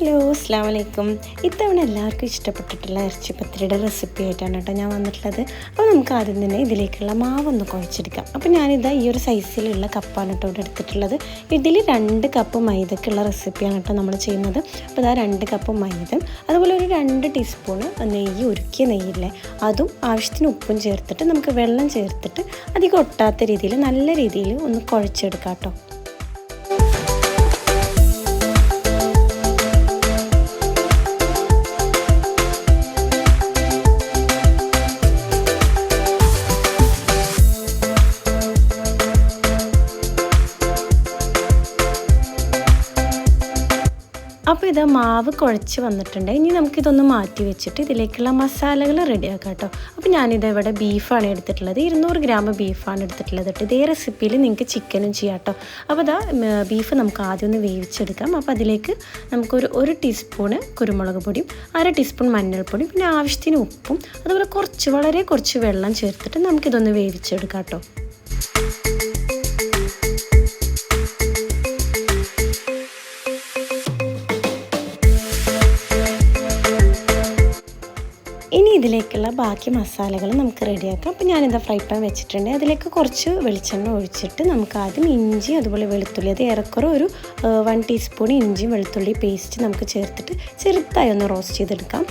Hello അസ്സാം വലൈക്കും ഇത്തവണ എല്ലാവർക്കും ഇഷ്ടപ്പെട്ടിട്ടുള്ള ഇറച്ചിപ്പത്തിരിയുടെ റെസിപ്പി ആയിട്ടാണ് കേട്ടോ ഞാൻ വന്നിട്ടുള്ളത്. അപ്പോൾ നമുക്ക് ആദ്യം തന്നെ ഇതിലേക്കുള്ള മാവൊന്ന് കുഴച്ചെടുക്കാം. അപ്പോൾ ഞാനിതാ ഈ ഒരു സൈസിലുള്ള കപ്പാണ് കേട്ടോ ഇവിടെ എടുത്തിട്ടുള്ളത്. ഇതിൽ രണ്ട് കപ്പ് മൈദക്കുള്ള റെസിപ്പിയാണ് കേട്ടോ നമ്മൾ ചെയ്യുന്നത്. അപ്പോൾ ഇതാ രണ്ട് കപ്പ് മൈദ അതുപോലെ ഒരു രണ്ട് ടീസ്പൂണ് നെയ്യ് ഉരുക്കിയ നെയ്യില്ലേ? അതും ആവശ്യത്തിന് ഉപ്പും ചേർത്തിട്ട് നമുക്ക് വെള്ളം ചേർത്തിട്ട് അധികം ഒട്ടാത്ത രീതിയിൽ നല്ല രീതിയിൽ ഒന്ന് കുഴച്ചെടുക്കാം കേട്ടോ. അപ്പോൾ ഇത് മാവ് കുഴച്ച് വന്നിട്ടുണ്ട്. ഇനി നമുക്കിതൊന്ന് മാറ്റി വെച്ചിട്ട് ഇതിലേക്കുള്ള മസാലകൾ റെഡിയാക്കാം കേട്ടോ. അപ്പോൾ ഞാനിത് ഇവിടെ ബീഫാണ് എടുത്തിട്ടുള്ളത്. ഇരുന്നൂറ് ഗ്രാം ബീഫാണ് എടുത്തിട്ടുള്ളത് കേട്ടോ. ഇതേ റെസിപ്പിയിൽ നിങ്ങൾക്ക് ചിക്കനും ചെയ്യാം കേട്ടോ. അപ്പോൾ ഇതാ ബീഫ് നമുക്ക് ആദ്യം ഒന്ന് വേവിച്ചെടുക്കാം. അപ്പോൾ അതിലേക്ക് നമുക്കൊരു ഒരു ടീസ്പൂണ് കുരുമുളക് പൊടിയും അര ടീസ്പൂൺ മഞ്ഞൾപ്പൊടിയും പിന്നെ ആവശ്യത്തിന് ഉപ്പും അതുപോലെ കുറച്ച് വളരെ കുറച്ച് വെള്ളം ചേർത്തിട്ട് നമുക്കിതൊന്ന് വേവിച്ചെടുക്കാം കേട്ടോ. ഇനി ഇതിലേക്കുള്ള ബാക്കി മസാലകൾ നമുക്ക് റെഡിയാക്കാം. അപ്പോൾ ഞാനിതാ ഫ്രൈ പാൻ വെച്ചിട്ടുണ്ട്. അതിലേക്ക് കുറച്ച് വെളിച്ചെണ്ണ ഒഴിച്ചിട്ട് നമുക്ക് ആദ്യം ഇഞ്ചി അതുപോലെ വെളുത്തുള്ളി അത് ഏറെക്കുറെ ഒരു വൺ ടീസ്പൂൺ ഇഞ്ചി വെളുത്തുള്ളി പേസ്റ്റ് നമുക്ക് ചേർത്തിട്ട് ചെറുതായി ഒന്ന് റോസ്റ്റ് ചെയ്തെടുക്കാം.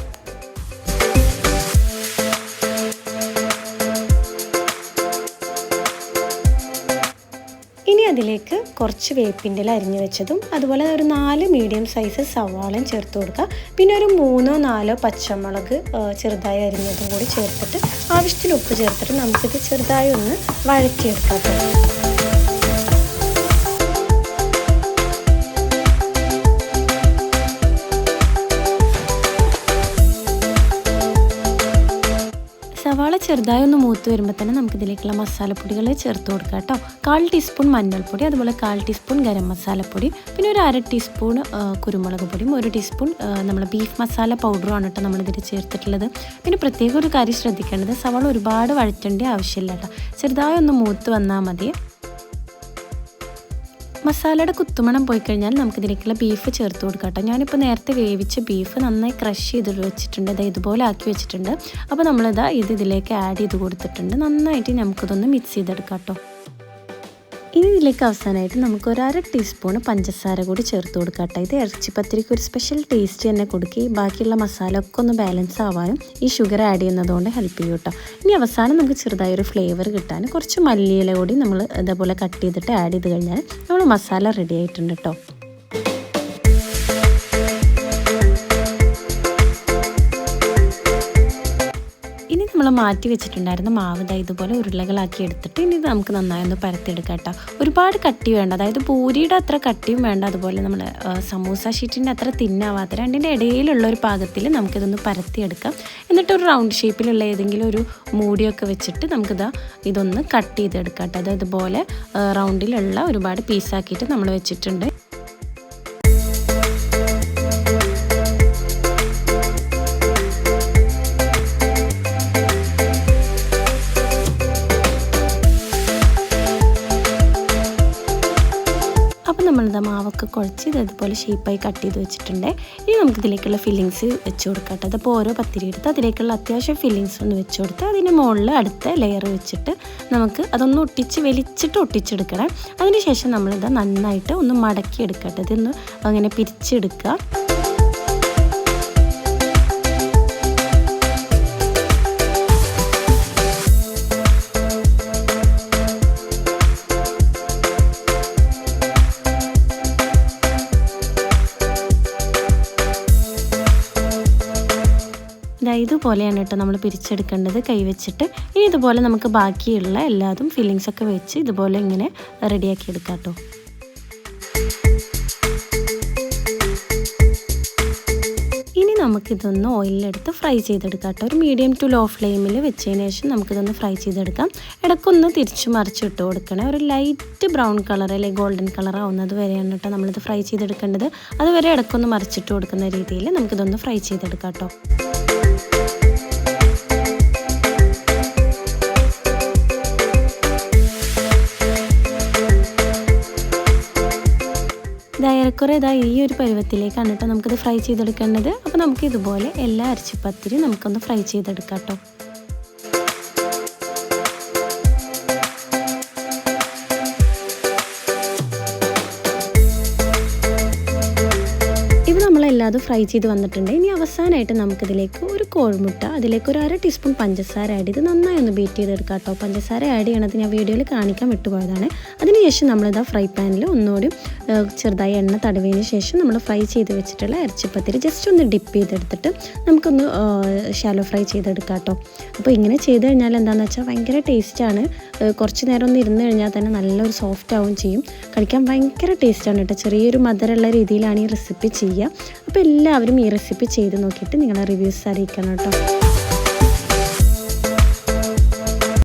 ഇനി അതിലേക്ക് കുറച്ച് വേപ്പിന്റെ ഇല അരിഞ്ഞു വെച്ചതും അതുപോലെ ഒരു നാല് മീഡിയം സൈസ് സവാളയും ചേർത്ത് കൊടുക്കുക. പിന്നെ ഒരു മൂന്നോ നാലോ പച്ചമുളക് ചെറുതായി അരിഞ്ഞതും കൂടി ചേർത്തിട്ട് ആവശ്യത്തിന് ഉപ്പ് ചേർത്തിട്ട് നമുക്കിത് ചെറുതായി ഒന്ന് വഴറ്റിയെടുക്കാം ചെറുതായി ഒന്ന് മൂത്ത് വരുമ്പോൾ തന്നെ നമുക്കിതിലേക്കുള്ള മസാലപ്പൊടികൾ ചേർത്ത് കൊടുക്കാം കേട്ടോ. കാൽ ടീസ്പൂൺ മഞ്ഞൾപ്പൊടി അതുപോലെ കാൽ ടീസ്പൂൺ ഗരം മസാലപ്പൊടി പിന്നെ ഒരു അര ടീസ്പൂൺ കുരുമുളക് പൊടിയും ഒരു ടീസ്പൂൺ നമ്മൾ ബീഫ് മസാല പൗഡറും പൗഡറുമാണ് കേട്ടോ നമ്മളിതിൽ ചേർത്തിട്ടുള്ളത്. പിന്നെ പ്രത്യേക ഒരു കാര്യം ശ്രദ്ധിക്കേണ്ടത് സവാള ഒരുപാട് വഴറ്റേണ്ട ആവശ്യമില്ല കേട്ടോ. ചെറുതായി ഒന്ന് മൂത്ത് വന്നാൽ മതി. മസാലയുടെ കുത്തുമണം പോയി കഴിഞ്ഞാൽ നമുക്ക് ഇതിലേക്കുള്ള ബീഫ് ചേർത്ത് കൊടുക്കാം കേട്ടോ. ഞാനിപ്പോൾ നേരത്തെ വേവിച്ച ബീഫ് നന്നായി ക്രഷ് ചെയ്ത് വെച്ചിട്ടുണ്ട്. ഇത് ഇതുപോലെ ആക്കി വെച്ചിട്ടുണ്ട്. അപ്പോൾ നമ്മളിതാ ഇത് ഇതിലേക്ക് ആഡ് ചെയ്ത് കൊടുത്തിട്ടുണ്ട്. നന്നായിട്ട് നമുക്കിതൊന്ന് മിക്സ് ചെയ്തെടുക്കാം കേട്ടോ. ഇനി ഇതിലേക്ക് അവസാനമായിട്ട് നമുക്ക് ഒരു അര ടീസ്പൂൺ പഞ്ചസാര കൂടി ചേർത്ത് കൊടുക്കാം കേട്ടോ. ഇത് ഇറച്ചിപ്പത്തിരിക്ക് ഒരു സ്പെഷ്യൽ ടേസ്റ്റ് തന്നെ കൊടുക്കുകയും ബാക്കിയുള്ള മസാല ഒക്കെ ഒന്ന് ബാലൻസ് ആവാനും ഈ ഷുഗർ ആഡ് ചെയ്യുന്നതുകൊണ്ട് ഹെൽപ്പ് ചെയ്യും കേട്ടോ. ഇനി അവസാനം നമുക്ക് ചെറുതായി ഒരു ഫ്ലേവർ കിട്ടാൻ കുറച്ച് മല്ലിയില കൂടി നമ്മൾ ഇതേപോലെ കട്ട് ചെയ്തിട്ട് ആഡ് ചെയ്ത് കഴിഞ്ഞാൽ നമ്മൾ മസാല റെഡി ആയിട്ടുണ്ട് കേട്ടോ. നമ്മൾ മാറ്റി വെച്ചിട്ടുണ്ടായിരുന്ന മാവ് ദാ ഇതുപോലെ ഉരുളകളാക്കി എടുത്തിട്ട് ഇനി ഇത് നമുക്ക് നന്നായി ഒന്ന് പരത്തിയെടുക്കാം കേട്ടോ. ഒരുപാട് കട്ടി വേണ്ട അതായത് പൂരിയുടെ അത്ര കട്ടിയും വേണ്ട അതുപോലെ നമ്മൾ സമൂസ ഷീറ്റിന്റെ അത്ര തിന്നാവാത്ത രണ്ടിന്റെ ഇടയിലുള്ള ഒരു പാകത്തിൽ നമുക്കിതൊന്ന് പരത്തിയെടുക്കാം. എന്നിട്ട് ഒരു റൗണ്ട് ഷേപ്പിലുള്ള ഏതെങ്കിലും ഒരു മൂടിയൊക്കെ വെച്ചിട്ട് നമുക്കിതാ ഇതൊന്ന് കട്ട് ചെയ്തെടുക്കാം കേട്ടോ. അത് ഇതുപോലെ റൗണ്ടിലുള്ള ഒരുപാട് പീസാക്കിയിട്ട് നമ്മൾ വെച്ചിട്ടുണ്ട്. അപ്പോൾ നമ്മളിത് മാവൊക്കെ കുഴച്ച് ഇത് അതുപോലെ ഷേപ്പായി കട്ട് ചെയ്ത് വെച്ചിട്ടുണ്ട്. ഇനി നമുക്ക് ഇതിലേക്കുള്ള ഫില്ലിങ്സ് വെച്ച് കൊടുക്കട്ടെ അതിപ്പോൾ ഓരോ പത്തിരി എടുത്ത് അതിലേക്കുള്ള അത്യാവശ്യം ഫില്ലിങ്സ് ഒന്ന് വെച്ച് കൊടുത്ത് അതിന് മുകളിൽ അടുത്ത ലെയർ വെച്ചിട്ട് നമുക്ക് അതൊന്ന് ഒട്ടിച്ച് വലിച്ചിട്ട് ഒട്ടിച്ചെടുക്കണം. അതിനുശേഷം നമ്മളിത് നന്നായിട്ട് ഒന്ന് മടക്കി എടുക്കട്ടെ ഇതൊന്ന് അങ്ങനെ പിരിച്ചെടുക്കുക. ഇതുപോലെയാണ് കേട്ടോ നമ്മൾ പിരിച്ചെടുക്കേണ്ടത്. കൈവച്ചിട്ട് ഇനി ഇതുപോലെ നമുക്ക് ബാക്കിയുള്ള എല്ലാതും ഫില്ലിങ്സൊക്കെ വെച്ച് ഇതുപോലെ ഇങ്ങനെ റെഡിയാക്കി എടുക്കാം കേട്ടോ. ഇനി നമുക്കിതൊന്ന് ഓയിലെടുത്ത് ഫ്രൈ ചെയ്തെടുക്കാം കേട്ടോ. ഒരു മീഡിയം ടു ലോ ഫ്ലെയിമിൽ വെച്ചതിന് ശേഷം നമുക്കിതൊന്ന് ഫ്രൈ ചെയ്തെടുക്കാം. ഇടയ്ക്കൊന്ന് തിരിച്ചു മറിച്ചിട്ട് കൊടുക്കണേ. ഒരു ലൈറ്റ് ബ്രൗൺ കളർ അല്ലെങ്കിൽ ഗോൾഡൻ കളർ ആവുന്നത് വരെയാണ് കേട്ടോ നമ്മളിത് ഫ്രൈ ചെയ്തെടുക്കേണ്ടത്. അതുവരെ ഇടയ്ക്കൊന്ന് മറിച്ചിട്ട് കൊടുക്കുന്ന രീതിയിൽ നമുക്കിതൊന്ന് ഫ്രൈ ചെയ്തെടുക്കാം കേട്ടോ. ഏറെക്കുറെ ഇതാ ഈ ഒരു പരുവത്തിലേക്കാണ് കേട്ടോ നമുക്കിത് ഫ്രൈ ചെയ്തെടുക്കേണ്ടത്. അപ്പോൾ നമുക്ക് ഇതുപോലെ എല്ലാ അരച്ചിപ്പത്തിരി നമുക്കൊന്ന് ഫ്രൈ ചെയ്തെടുക്കാം കേട്ടോ. ഇത് ഫ്രൈ ചെയ്ത് വന്നിട്ടുണ്ട്. ഇനി അവസാനമായിട്ട് നമുക്കിതിലേക്ക് ഒരു കോഴിമുട്ട അതിലേക്ക് ഒരു അര ടീസ്പൂൺ പഞ്ചസാര ആഡ് ചെയ്ത് നന്നായി ഒന്ന് ബീറ്റ് ചെയ്തെടുക്കാം കേട്ടോ. പഞ്ചസാര ആഡ് ചെയ്യണത് ഞാൻ വീഡിയോയിൽ കാണിക്കാൻ വിട്ടുപോയതാണ്. അതിനുശേഷം നമ്മളിതാ ഫ്രൈ പാനിൽ ഒന്നുകൂടി ചെറുതായി എണ്ണ തടവിയതിന് ശേഷം നമ്മൾ ഫ്രൈ ചെയ്ത് വെച്ചിട്ടുള്ള ഇറച്ചിപ്പത്തിരി ജസ്റ്റ് ഒന്ന് ഡിപ്പ് ചെയ്തെടുത്തിട്ട് നമുക്കൊന്ന് ഷാലോ ഫ്രൈ ചെയ്തെടുക്കാം കേട്ടോ. അപ്പോൾ ഇങ്ങനെ ചെയ്ത് കഴിഞ്ഞാൽ എന്താണെന്ന് വെച്ചാൽ ഭയങ്കര ടേസ്റ്റാണ് കുറച്ച് നേരം ഒന്ന് ഇരുന്ന് കഴിഞ്ഞാൽ തന്നെ നല്ലൊരു സോഫ്റ്റ് ആവും ചെയ്യും. കഴിക്കാൻ ഭയങ്കര ടേസ്റ്റാണ് കേട്ടോ. ചെറിയൊരു മധുരമുള്ള രീതിയിലാണ് ഈ റെസിപ്പി ചെയ്യുക. അപ്പോൾ എല്ലാവരും ഈ റെസിപ്പി ചെയ്ത് നോക്കിയിട്ട് നിങ്ങളെ റിവ്യൂസ് അറിയിക്കണം കേട്ടോ.